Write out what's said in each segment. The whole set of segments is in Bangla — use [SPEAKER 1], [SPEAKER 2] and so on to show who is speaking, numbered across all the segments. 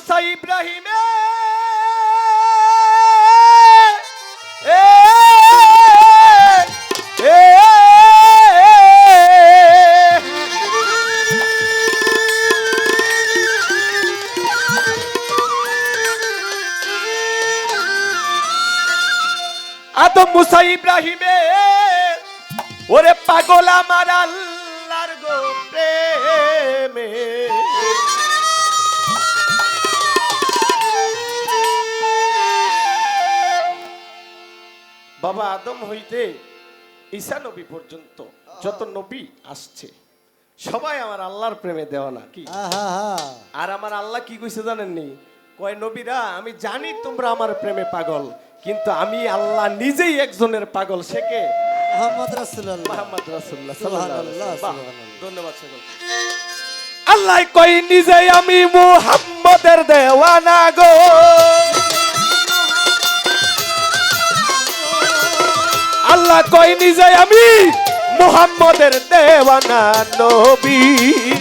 [SPEAKER 1] মুসা ইব্রাহিমে আদম মুসা ইব্রাহিমে ওরে পাগল আমার আল্লাহর গো প্রেমে বাবা আদম হইতে ঈসা নবী পর্যন্ত যত নবী আসছে সবাই আমার আল্লাহর প্রেমে দেওয়া না কি? আর আমার আল্লাহ কি কইছে জানেননি? কয় নবীরা আমি জানি তোমরা আমার প্রেমে পাগল কিন্তু আমি আল্লাহ নিজেই একজনের পাগল সে কে। ধন্যবাদ আল্লাহ কই নিজে আমি মুহাম্মদের দেওয়ানা গো। আল্লাহ কই নিজে আমি মুহাম্মদের দেওয়ানা নবী।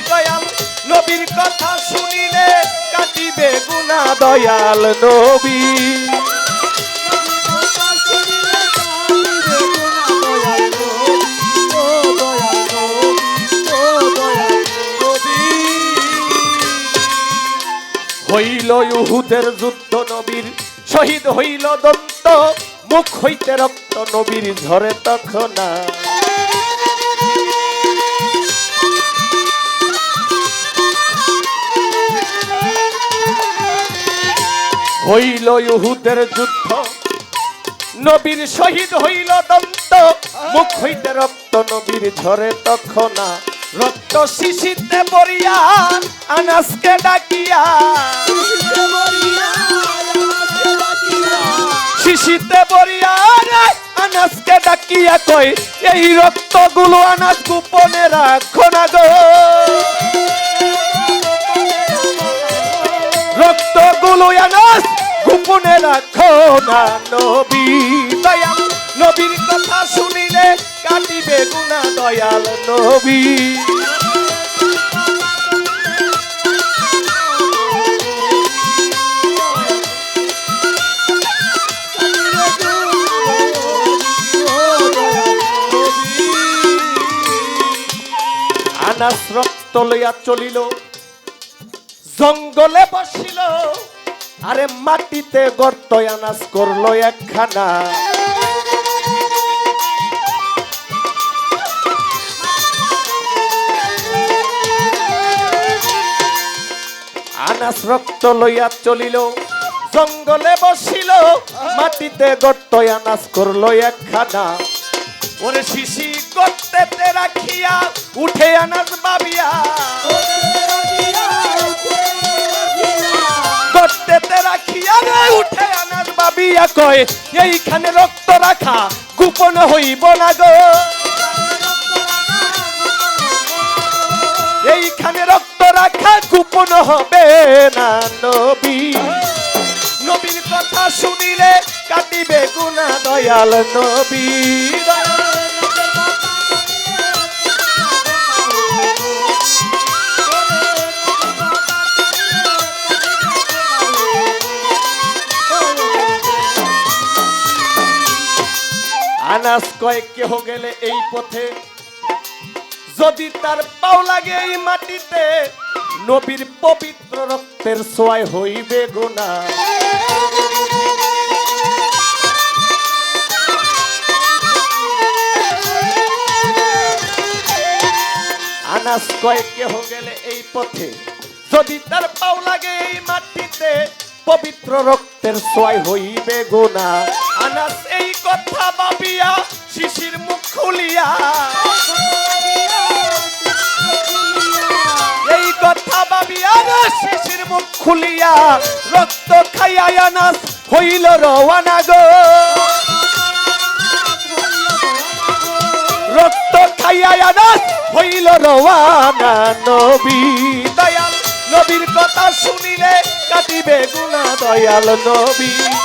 [SPEAKER 1] দয়াল নবীর কথা শুনিলে কাটিবে গুনাহ দয়াল নবী। হইল ইহুদের যুদ্ধ নবীর। শহীদ হইল দন্ত। মুখ হইতে রক্ত নবীর ঝরে তখন হইল ইহুদের যুদ্ধ, নবীর শহীদ হইল দন্ত। মুখ হইতে রক্ত নবীর ঝরে তখন রক্ত শিশিতে পড়িয়া আনাসকে ডাকিয়া। শিশিতে রে আনাসকে ডাকিয়া কই, এই রক্তগুলো আনাস গোপনে রাখো না গো। রক্তগুলো আনাস গোপনে রাখো না নবী, দয়াল। নবীর কথা শুনিলে কাটিবে গুনা দয়াল নবী। আনাস রক্ত লইয়া চলিল। জঙ্গলে বসিল। আরে মাটিতে গর্ত আনাস করল একখানা। আনাস রক্ত লইয়া চলিল। জঙ্গলে বসিল। মাটিতে গর্ত আনাস করল একখানা। ওরে শিশি করতে রাখিয়া, উঠে আনাস বাবিয়া। করতে রাখিয়া রে, উঠে আনাস বাবিয়া কয়, এইখানে রক্ত রাখা গোপন হইব না গো। এইখানে রক্ত রাখা গোপন হবে না নবী। নবীর কথা শুনিলে কাটিবে গুনা দয়াল নবী। আনাস কয়েক কেহ গেলে এই পথে। যদি তার পাও লাগে এই মাটিতে, নবীর পবিত্র রক্তের সোয়াই হইবে গোনা আনাস কেহ গেলে এই পথে। যদি তার পাও লাগে এই মাটিতে, পবিত্র রক্তের সোয়াই হইবে গোনা। আনাস এই কথা ভাবিয়া শিশির মুখ খুলিয়া খুলিয়া রক্ত খাইয়া আনাস, হইল রওয়ানা গো। রক্ত খাইয়া আনাস, হইল রওয়ানা নবী। দয়াল নবীর কথা শুনিলে কাটিবে গুণা দয়াল নবী।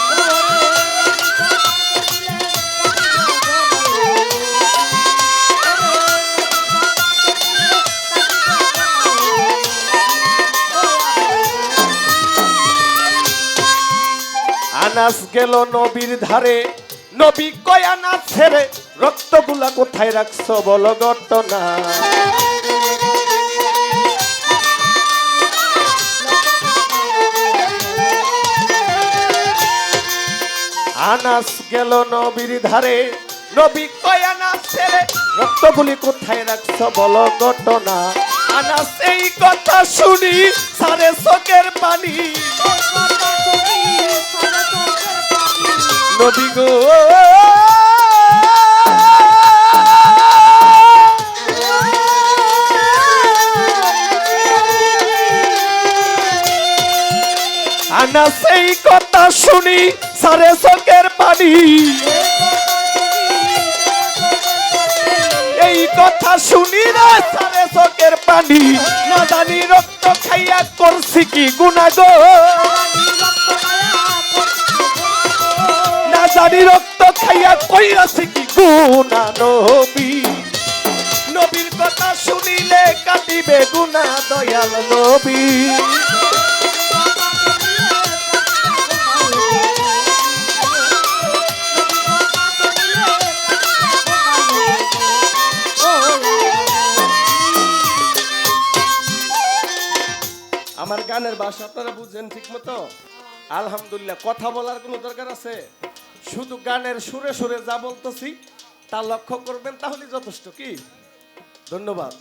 [SPEAKER 1] আনাস গেল নবীর ধারে। নবী কয় আনাস ছেড়ে রক্তগুলা কোথায় রাখছো বলো ঘটনা। আনাস গেল নবীর ধারে। নবী কয় আনাস ছেড়ে রক্তগুলি কোথায় রাখছো বলো ঘটনা। আনাস এই কথা শুনি, সারে চোখের পানি। গো। আনা সেই কথা শুনি সারে চোখের পানি। এই কথা শুনি না সারে চোখের পানি। না রক্ত খাইয়া করছি কি গুণা গো না জানি রক্ত খাইয়া কইরাছে কি গুণা নবী? নবীর কথা শুনিলে কাটিবে গুণা দয়াল নবী। আমার গানের ভাষা আপনারা বুঝছেন ঠিক মতো আলহামদুলিল্লাহ, কথা বলার কোনো দরকার আছে? শুধু গানের সুরে সুরে যা বলতেছি, তা লক্ষ্য করবেন, তাহলে যথেষ্ট কি? ধন্যবাদ।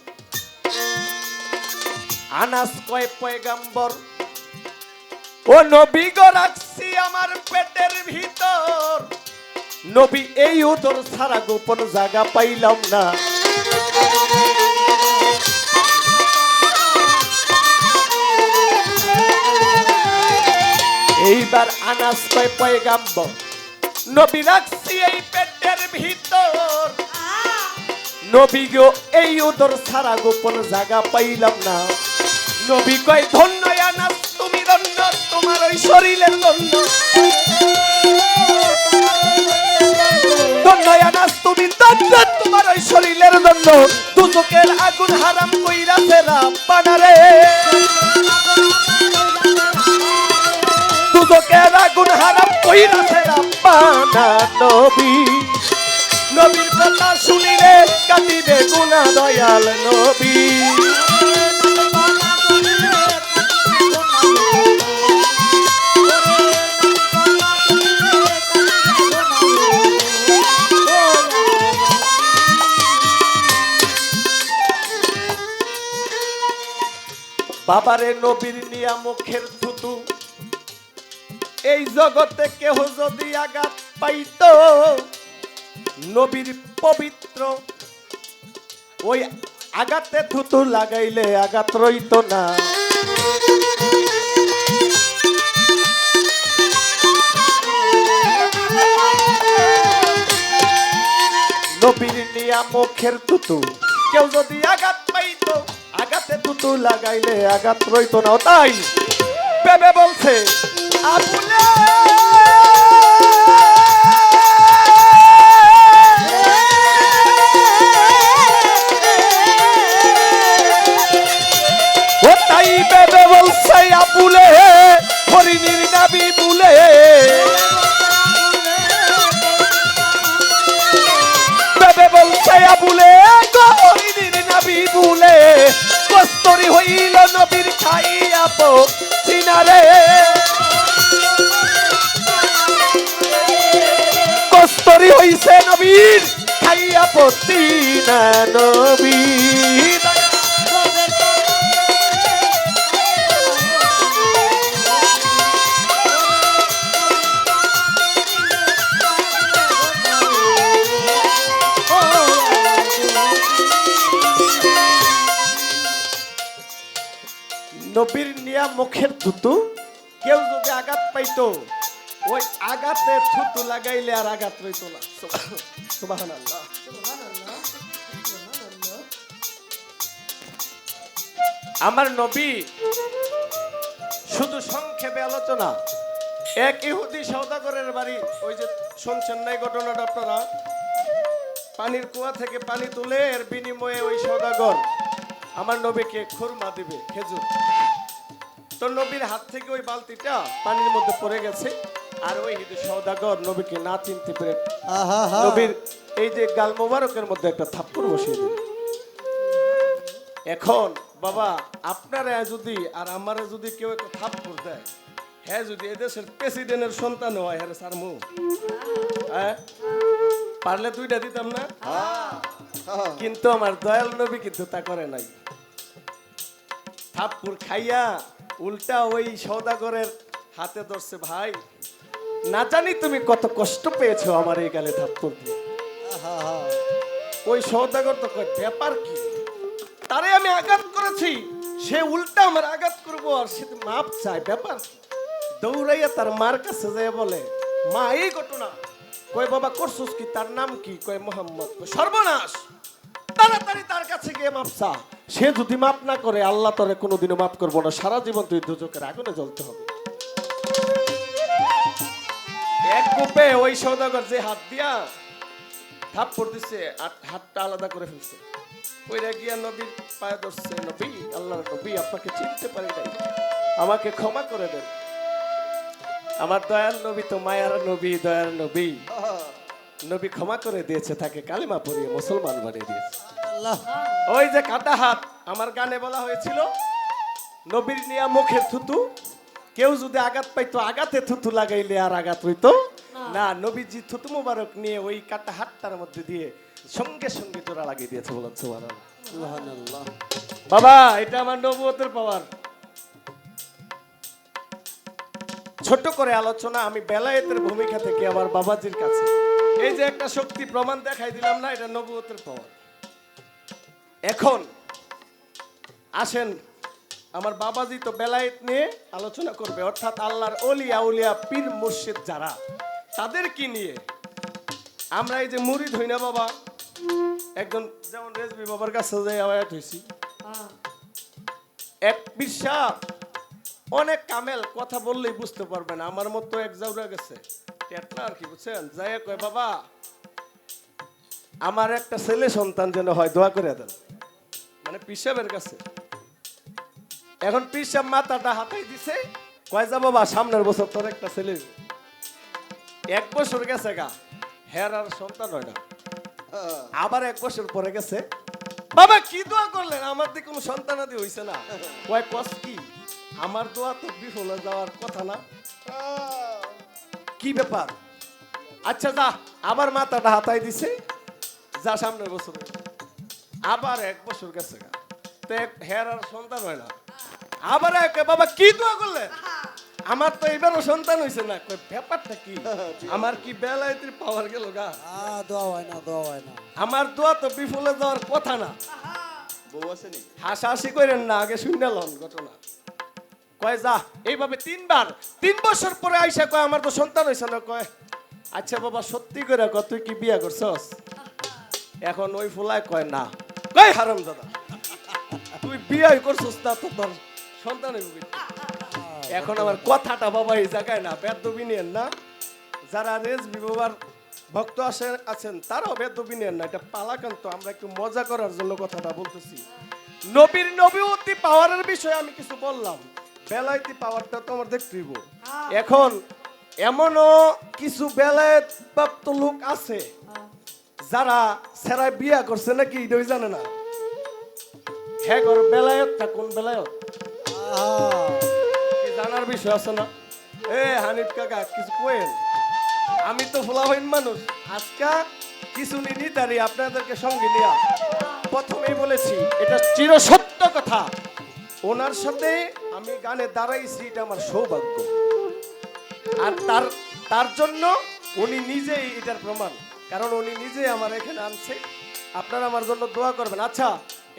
[SPEAKER 1] আনাস কয় পয়গাম্বর, ও নবী গো, রাখছি আমার পেটের ভিতর। নবী এই উদর ছাড়া গোপন জায়গা পাইলাম না। এইবার আনাস কয় পয়গাম্বর নবী রাখছি এই পেটের ভিতর। নবী গো এই উদর ছাড়া গোপন জায়গা পাইলাম না। নবী কয়, ধন্য আনাস, তুমি ধন্য, তোমার ওই শরীরের ধন্য। ধন্য আনাস, তুমি ধন্য, তোমার ওই শরীরের ধন্য। দুচকের আগুন হারাম কইরা ফেরা পানারে দুচকের আগুন হারাম কইরা ফেরা পানা নবী। নবীর কথা শুনিলে কাটিবে গুণা দয়াল নবী। বাবারে নবীর নিয়া এই জগতে কেহ যদি আঘাত পাইত, নবীর পবিত্র ওই আঘাতে থুতু লাগাইলে আঘাত রইত না। নবীর নিয়া মুখের তুতু কেউ যদি আঘাত পাইত আগাতে থুতু লাগাইলে আঘাত রইত না। তাই বেবে বলছে, আবুলে খাইয়া পতি না নবীর নিয়া মুখের থুতু, কেউ যদি আঘাত পাইতো, ওই আঘাতে থুতু লাগাইলে আর আঘাত রইতো না। সুবহানাল্লাহ। আমার নবী শুধু সংক্ষেপে আলোচনা। এক ইহুদি সৌদাগরের বাড়ি ওই যে শুনছেন নাই ঘটনাটা আপনারা পানির কুয়া থেকে পানি তুলে এর বিনিময়ে ওই সৌদাগর আমার নবীকে খুরমা দিবে খেজুর। তো নবীর হাত থেকে ওই বালতিটা পানির মধ্যে পড়ে গেছে আর ওই হিন্দু সৌদাগর নবীকে না চিনতে পেরে নবীর এই যে গাল মোবারকের মধ্যে একটা থাপ্পড় বসিয়ে দিল। এখন বাবা আপনারা যদি আর আমারা যদি কেউ একটা থাপ্পড় দেয় হ্যাঁ যদি এদেশের প্রেসিডেন্টের সন্তান হয় হ্যাঁ স্যার মু হ্যাঁ? পারলে দুইটা দিতাম না? কিন্তু আমার দয়াল নবী কিন্তু তা করে নাই। থাপ্পড় খাইয়া উল্টা ওই সৌদাগরের হাতে ধরছে ভাই না জানি তুমি কত কষ্ট পেয়েছ আমার এই গালে থাপ্পড় দিয়ে। ওই সৌদাগর তো ব্যাপার কি? তারে আমি আঘাত করেছি। সে উল্টা আমার আঘাত করব আর সে মাপ চায়, ব্যাপার। দৌড়াইয়া তার মার কাছে যায় বলে, মা, এই ঘটনা। কয়, বাবা, করছস কি? তার নাম কি? কয়, মোহাম্মদ। সর্বনাশ! তাড়াতাড়ি তার কাছে গিয়ে মাপ চা। সে যদি মাপ না করে, আল্লাহ তোরে কোনোদিনও মাপ করব না। সারা জীবন তুই দুচোখের আগুনে জ্বলতে হবে। এক কূপে ওই সৌদাগর যে হাত দিয়া থাপ্পড় দিছে, আর হাতটা আলাদা করে ফেলছে। ওইটা গিয়া নবীর পায়ে ধরছে নবী আল্লাহর নবী আপনাকে চিনতে পারি নাই। আমাকে ক্ষমা করে দেন। আমার দয়াল নবী তো মায়ার নবী দয়ার নবী। নবী ক্ষমা করে দিয়েছে তাকে কালিমা পরিয়ে মুসলমান বানিয়ে দিয়েছে। ওই যে কাটা হাত আমার গানে বলা হয়েছিল নবীর নিয়া মুখের থুতু কেউ যদি আঘাত পাইতো আঘাতে থুতু লাগাইলে আর আঘাত হইতো। না নবীজি থুতু মোবারক নিয়ে ওই কাটা হাতটার মধ্যে দিয়ে সঙ্গে সঙ্গে জোড়া লাগিয়ে দিয়েছে বলেন সুবহানাল্লাহ। বাবা এটা আমার নবুয়তের পাওয়ার। ছোট করে আলোচনা আমি বেলায়েতের ভূমিকা থেকে আমার বাবাজির কাছে। এই যে একটা শক্তি প্রমাণ দেখাই দিলাম না এটা নবুয়তের পাওয়ার। এখন আসেন আমার বাবাজি তো বেলায়েত নিয়ে আলোচনা করবে অর্থাৎ আল্লাহর অলিয়া উলিয়া পীর মুর্শিদ যারা তাদের কি নিয়ে। আমরা এই যে মুরিদ হই না বাবা একজন যেমন রেজবি বাবার কাছে যাই আওয়াজ হয়েছি এক বিশ্বা অনেক কামেল কথা বললেই বুঝতে পারবেন আমার মতো এক জাউরা গেছে। টেটলা আর কি বুঝছেন? যাই কয় বাবা আমার একটা ছেলে সন্তান যেন হয় দোয়া করে দেন। মানে পিসাবের কাছে। এখন পিসাব মাথাটা হাতাই দিছে। কয় যা বাবা সামনের বছর তোর একটা ছেলে এক বছর গেছে গা। হের আর সন্তান হয় না। আবার এক বছর পরে গেছে। বাবা, কি দোয়া করলেন? আমার দিকে কোনো সন্তানাদি হইছে না। কয়, কস কি? আমার দোয়া তো বিফলে যাওয়ার কথা না। কি ব্যাপার? আচ্ছা যা আবার মাথাটা হাতাই দিছে। যা, সামনের বছর। আবার এক বছর গেছে তো হের আর সন্তান হয় না। আবার এক, বাবা, কি দোয়া করলেন? আমার তো এবারও সন্তান হইছে না। ব্যাপারটা কি? আমার কি বেলায়েতের পাওয়ার গেল গা?
[SPEAKER 2] দোয়া হয় না দোয়া হয় না।
[SPEAKER 1] আমার দোয়া তো বিফলে যাওয়ার কথা না।
[SPEAKER 3] বউ আসেনি
[SPEAKER 1] হাসাহাসি করেন না আগে শুনে লন ঘটনা। কয় যা এইভাবে তিনবার তিন বছর পরে আইসা কয় আমার তো সন্তান হয়েছে না কয় আচ্ছা বাবা সত্যি করে কয় তুই কি বিয়া করছস? এখন ওই ফুলায় কয় না। কয় হারাম দাদা তুই বিয়াই করছস না তো তোর সন্তান হইব? এখন আমার কথাটা বাবা এই জায়গায় না বেদবি নিয়েন না। যারা রেজবি বাবার ভক্ত আসে আছেন তারাও বেদবি নিয়েন না এটা পালাকান্ত আমরা একটু মজা করার জন্য কথাটা বলতেছি। নবীর নবীতি পাওয়ারের বিষয়ে আমি কিছু বললাম। বেলায়েতি পাওয়ারটা তো আমার দেখতে হইব। এখন এমনও কিছু বেলায়েত প্রাপ্ত লোক আছে যারা সেরাই বিয়া করছে নাকি এটাই জানে না। হ্যাঁ বেলায়তটা কোন বেলায়ত?
[SPEAKER 2] আহা।
[SPEAKER 1] জানার বিষয় আছে না। এ হানিফ কাকা কিছু কোয়েন আমি তো ফোলাহীন মানুষ। আজকা কিছু নিনি তারি আপনাদেরকে সঙ্গে নিয়া প্রথমেই বলেছি এটা চির সত্য কথা। ওনার সাথে আমি গানে দাঁড়াইছি এটা আমার সৌভাগ্য। আর তার তার জন্য উনি নিজেই এটার প্রমাণ। কারণ উনি নিজেই আমার এখানে আনছে। আপনারা আমার জন্য দোয়া করবেন। আচ্ছা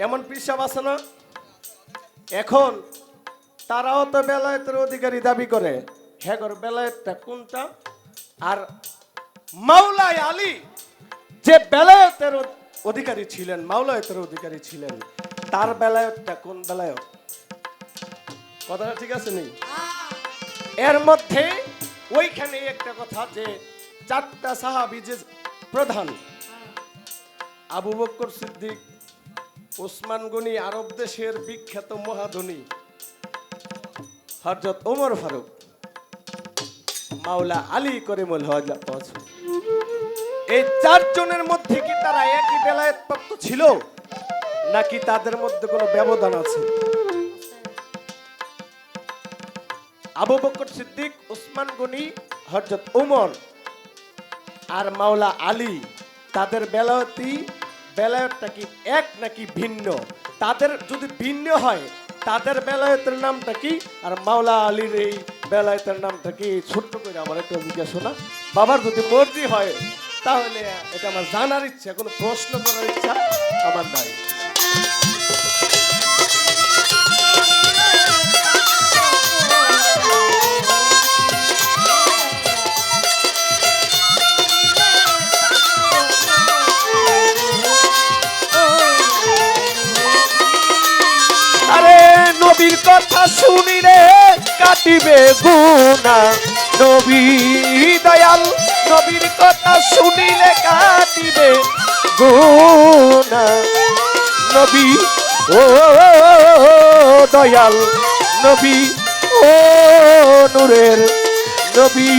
[SPEAKER 1] এমন পিসাব আছে না? এখন তারাও তো বেলায়েতের অধিকারী দাবি করে। হ্যাঁ বেলায়েতটা কোনটা? আর মাওলাই আলী যে বেলায়েতের অধিকারী ছিলেন, মাওলায়েতের অধিকারী ছিলেন, তার বেলায়েতটা কোন বেলায়ত? কথাটা ঠিক আছে নেই এর মধ্যে ওইখানে একটা কথা যে চারটা সাহাবি যে প্রধান, আবু বক্কর সিদ্দিক, ওসমান গনি আরব দেশের বিখ্যাত মহাধনী হজরত ওমর ফারুক, মাওলা আলী করিমুল হজ এই চারজনের মধ্যে কি তারা একই বেলায়েত প্রাপ্ত ছিল? নাকি তাদের মধ্যে কোনো ব্যবধান আছে? আবু বকর সিদ্দিক, উসমান গনি হরজত উমর আর মাওলা আলী, তাদের বেলায়তি বেলায়তটা কি এক নাকি ভিন্ন? তাদের যদি ভিন্ন হয় তাদের বেলায়তের নামটা কি? আর মাওলা আলীর এই বেলায়তের নামটা কি? ছোট্ট করে আমার একটা জিজ্ঞাসা বাবার যদি মর্জি হয়, তাহলে এটা আমার জানার ইচ্ছা, কোনো প্রশ্ন করার ইচ্ছা আমার নাই। নবীর কথা শুনিলে কাটিবে গুনা নবী দয়াল, নবীর কথা শুনিলে কাটিবে গুনা নবী, ও দয়াল, নবী, ও নূরের নবী।